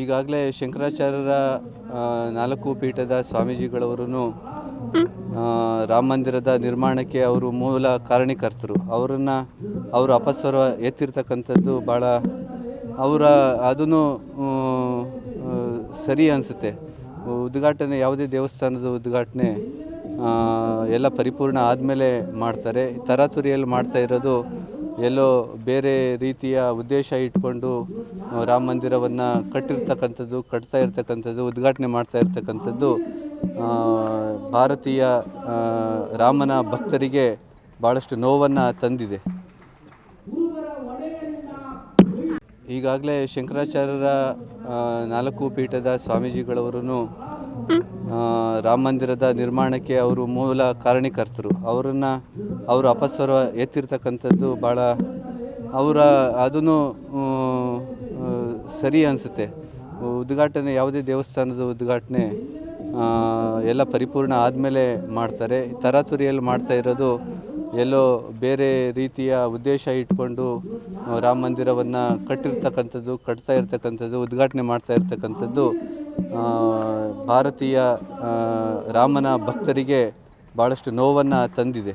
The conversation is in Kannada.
ಈಗಾಗಲೇ ಶಂಕರಾಚಾರ್ಯರ ನಾಲ್ಕು ಪೀಠದ ಸ್ವಾಮೀಜಿಗಳವರು ರಾಮ ಮಂದಿರದ ನಿರ್ಮಾಣಕ್ಕೆ ಅವರು ಮೂಲ ಕಾರಣೀಕರ್ತರು. ಅವರನ್ನು ಅವರು ಅಪಸ್ವರ ಎತ್ತಿರ್ತಕ್ಕಂಥದ್ದು ಭಾಳ ಅವರ ಅದನ್ನು ಸರಿ ಅನಿಸುತ್ತೆ. ಉದ್ಘಾಟನೆ ಯಾವುದೇ ದೇವಸ್ಥಾನದ ಉದ್ಘಾಟನೆ ಎಲ್ಲ ಪರಿಪೂರ್ಣ ಆದಮೇಲೆ ಮಾಡ್ತಾರೆ. ತರಾತುರಿಯಲ್ಲಿ ಮಾಡ್ತಾ ಇರೋದು ಎಲ್ಲೋ ಬೇರೆ ರೀತಿಯ ಉದ್ದೇಶ ಇಟ್ಕೊಂಡು ರಾಮ ಮಂದಿರವನ್ನು ಕಟ್ಟಿರ್ತಕ್ಕಂಥದ್ದು, ಕಟ್ತಾ ಇರ್ತಕ್ಕಂಥದ್ದು, ಉದ್ಘಾಟನೆ ಮಾಡ್ತಾ ಇರ್ತಕ್ಕಂಥದ್ದು ಭಾರತೀಯ ರಾಮನ ಭಕ್ತರಿಗೆ ಭಾಳಷ್ಟು ನೋವನ್ನು ತಂದಿದೆ. ಈಗಾಗಲೇ ಶಂಕರಾಚಾರ್ಯರ ನಾಲ್ಕು ಪೀಠದ ಸ್ವಾಮೀಜಿಗಳವರು ರಾಮ ಮಂದಿರದ ನಿರ್ಮಾಣಕ್ಕೆ ಅವರು ಮೂಲ ಕಾರಣೀಕರ್ತರು. ಅವರನ್ನು ಅವರು ಅಪಸ್ವರ ಎತ್ತಿರ್ತಕ್ಕಂಥದ್ದು ಭಾಳ ಅವರ ಅದನ್ನು ಸರಿ ಅನಿಸುತ್ತೆ. ಉದ್ಘಾಟನೆ ಯಾವುದೇ ದೇವಸ್ಥಾನದ ಉದ್ಘಾಟನೆ ಎಲ್ಲ ಪರಿಪೂರ್ಣ ಆದಮೇಲೆ ಮಾಡ್ತಾರೆ. ತರಾತುರಿಯಲ್ಲಿ ಮಾಡ್ತಾ ಇರೋದು ಎಲ್ಲೋ ಬೇರೆ ರೀತಿಯ ಉದ್ದೇಶ ಇಟ್ಕೊಂಡು ರಾಮ ಮಂದಿರವನ್ನು ಕಟ್ಟಿರ್ತಕ್ಕಂಥದ್ದು, ಕಟ್ತಾ ಇರ್ತಕ್ಕಂಥದ್ದು, ಉದ್ಘಾಟನೆ ಮಾಡ್ತಾ ಇರ್ತಕ್ಕಂಥದ್ದು ಭಾರತೀಯ ರಾಮನ ಭಕ್ತರಿಗೆ ಭಾಳಷ್ಟು ನೋವನ್ನು ತಂದಿದೆ.